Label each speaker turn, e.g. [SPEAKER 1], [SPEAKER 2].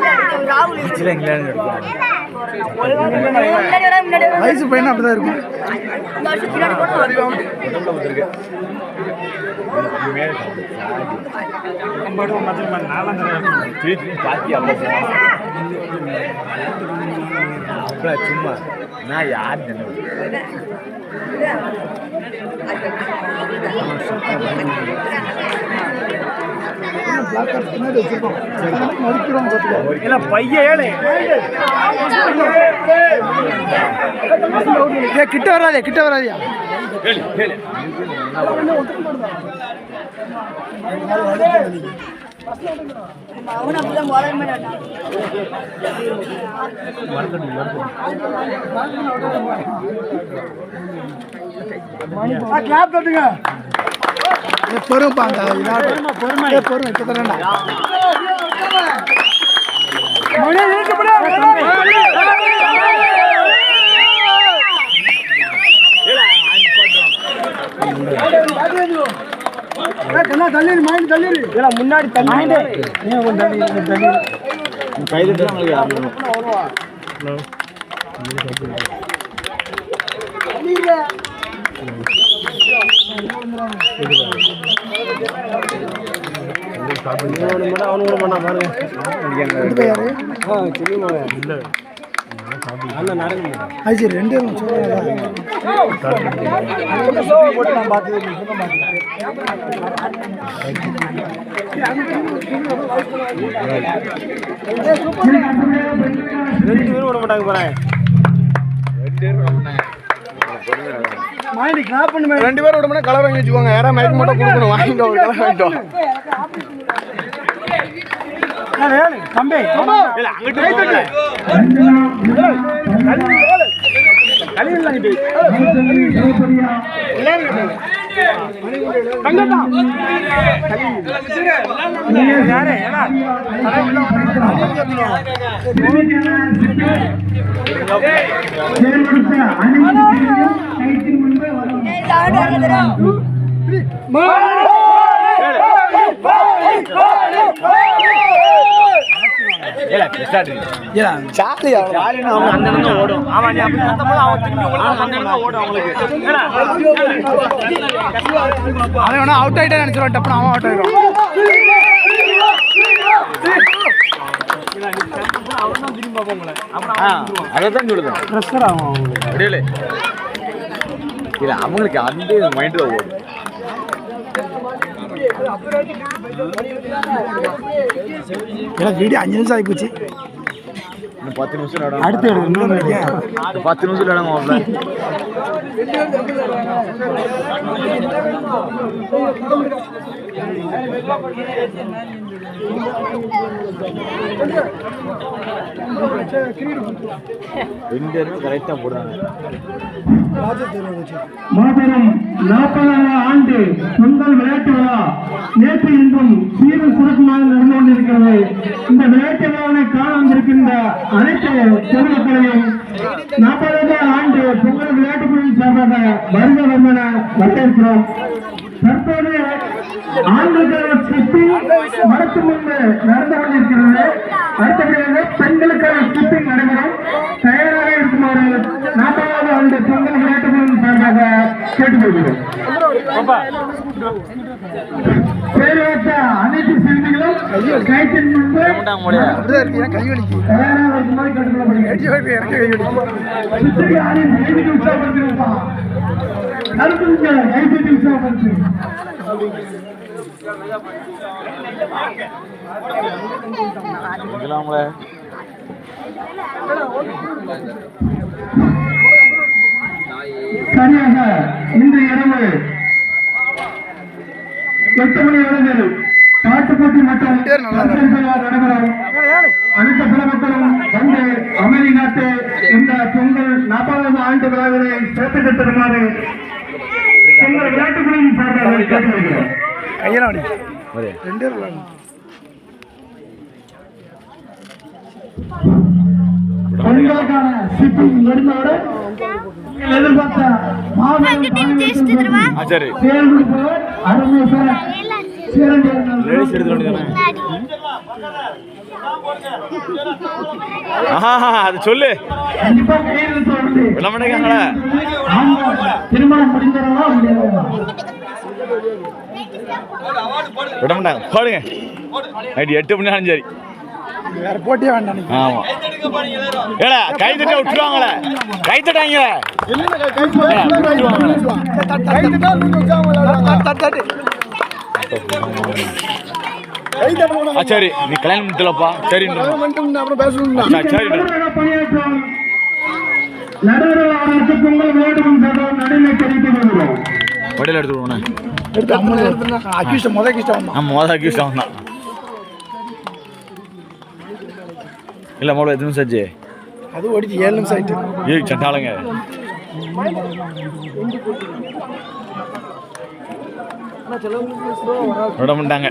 [SPEAKER 1] ஆக்சுவலாக இங்கிலாந்து இருக்கும்
[SPEAKER 2] வயசு பையனா அப்படிதான் இருக்கும்.
[SPEAKER 1] சும்மா நான் யார் நினைவு
[SPEAKER 2] பிளாக் கார்டு பின்னாடி வச்சிருக்கோம் மறுக்கிறோம் பார்த்துக்கோ
[SPEAKER 3] இல்ல பையன் ஏழை.
[SPEAKER 2] ஏ கிட்ட வராதே கிட்ட வராதியா
[SPEAKER 1] கேளு
[SPEAKER 2] கிளாப் தட்டுங்க ஏ பொறுமைப்பா அந்த பொறுமை பொறுமை இப்போ தரேன்டா
[SPEAKER 3] முன்னாடி
[SPEAKER 1] கைது நம்மளுக்கு யாரும்
[SPEAKER 3] அவனு கூட பண்ணா பாருங்க
[SPEAKER 2] யாரு
[SPEAKER 3] ஆ தெரியுமா இல்ல
[SPEAKER 2] ரெண்டு பேரும் விட மாட்டாங்க போறேன்
[SPEAKER 3] ரெண்டு பேரும் விட மாட்டாங்க
[SPEAKER 2] மைண்ட் கிளாப் பண்ணு
[SPEAKER 3] ரெண்டு பேரும் விட மாட்டா கலர் வாங்கி வச்சுக்கோங்க. யாரா மயக்க மட்டும் கொடுக்கணும். வாங்கிட்டு ஒரு கலர் வாங்கிட்டோம் தம்பி இல்ல அங்கிட்டு ஓடும் அவன் நீ அப்படி கத்தும்போது அவன் திரும்பி உங்களுக்கு அந்த இடத்துல ஓடும் அவங்களுக்கு.
[SPEAKER 2] அவன் அவுட் ஆயிட்டா நினைச்சிருவான் டப்புனு அவன் அவுட் ஆயிடுவான்
[SPEAKER 3] அவன் தான் திரும்பி பார்ப்போம் உங்களை அப்புறம்
[SPEAKER 1] அதை தான் சொல்லுதான் இல்ல அவங்களுக்கு அந்த மைண்ட் தான் ஓடும்.
[SPEAKER 2] எனக்கு வீடியோ அஞ்சு நிமிஷம் ஆகி போச்சு.
[SPEAKER 1] இன்னும் பத்து நிமிஷம் விளையாடும்
[SPEAKER 2] அடுத்து இன்னும்
[SPEAKER 1] பத்து நிமிஷம் மாப்பிள்ள ரெண்டு பேரும் போடுறாங்க
[SPEAKER 4] மாபெரும் நாற்பதாவது ஆண்டு பொங்கல் விளையாட்டு விழா நேற்று இன்றும் சீரும் சிறப்புமாக நடந்து கொண்டிருக்கிறது. இந்த விளையாட்டு விழாவை காண வந்திருக்கின்ற அனைத்து பொதுமக்களையும் நாற்பதாவது ஆண்டு பொங்கல் விளையாட்டு குழுவின் சார்பாக வருக வரவேற்கிறோம் தற்போது ஆண்களுக்கான ஸ்கிப்பிங் மரத்து முன்பு நடந்து கொண்டிருக்கிறது. அடுத்தபடியாக பெண்களுக்கான ஸ்கிப்பிங் நடைபெறும். தயாராக இருக்குமாறு நாற்பதாவது ஆண்டு பொங்கல் விளையாட்டு சார்பாக கேட்டுக்கொள்கிறோம். அனைத்து சிறுமிகளும் கைத்தின் முன்பு
[SPEAKER 2] எனக்கு
[SPEAKER 4] தயாராக இருக்குமாறு கேட்டுக்கொள்ளப்படுகிறது
[SPEAKER 2] கை வலிக்கு, எனக்கு கை
[SPEAKER 1] அவங்கள
[SPEAKER 4] சரியாக இன்று இரவு எட்டு மணி அளவில் பாட்டு போட்டி மற்றும் கருத்தரங்கு விழா நடைபெறும். அனைத்து பொதுமக்களும் வந்து அமைதி நாட்டு இந்த பொங்கல் நாற்பதாவது ஆண்டு விழாவினை சிறப்பித்து தருமாறு பொங்கல் விளையாட்டுகளின் சார்பாக கேட்டுக்கொள்கிறோம்
[SPEAKER 1] ஒரு
[SPEAKER 2] ரெண்டு பேரும் விளையாடணும்
[SPEAKER 4] பொங்கலுக்கான ஷிப்பிங் எதிர்பார்த்த அருமை சார்.
[SPEAKER 3] ஆஹா அது சொல்லு.
[SPEAKER 4] திருமணம் முடிந்தவர்களா
[SPEAKER 3] விட மாட்டாங்க. போடுங்க. நைட்டு எட்டு மணி ஆனாலும் சரி.
[SPEAKER 2] வேற போட்டியே வேண்டாம்
[SPEAKER 3] ஆமா. ஏடா கை தட்ட விட்டுருவாங்களே. கை தட்டாங்களே ஆ, சரி. நீ கல்யாணம் பண்ணிட்டலப்பா சரி சரி
[SPEAKER 4] நடுவர்கள் அவர்களுக்கு பொங்கல் விளையாடும் சட்டம் நடுநிலை தெரிவித்துக் கொள்கிறோம்.
[SPEAKER 3] வடையில் எடுத்துருவோண்ணே
[SPEAKER 2] எடுத்து அம்மன் எடுத்துனா அக்கிஷ்டம் முத அக்கிஷ்டம் வந்தான்
[SPEAKER 3] நம்ம மோதா கியூஸ் தான் இல்லை மோட எத்தனை நிமிஷம் ஆச்சு?
[SPEAKER 2] அது ஓடிச்சு ஏழு நிமிஷம் ஆயிட்டு.
[SPEAKER 3] ஏய் சண்டாளுங்க. விட மாட்டாங்க.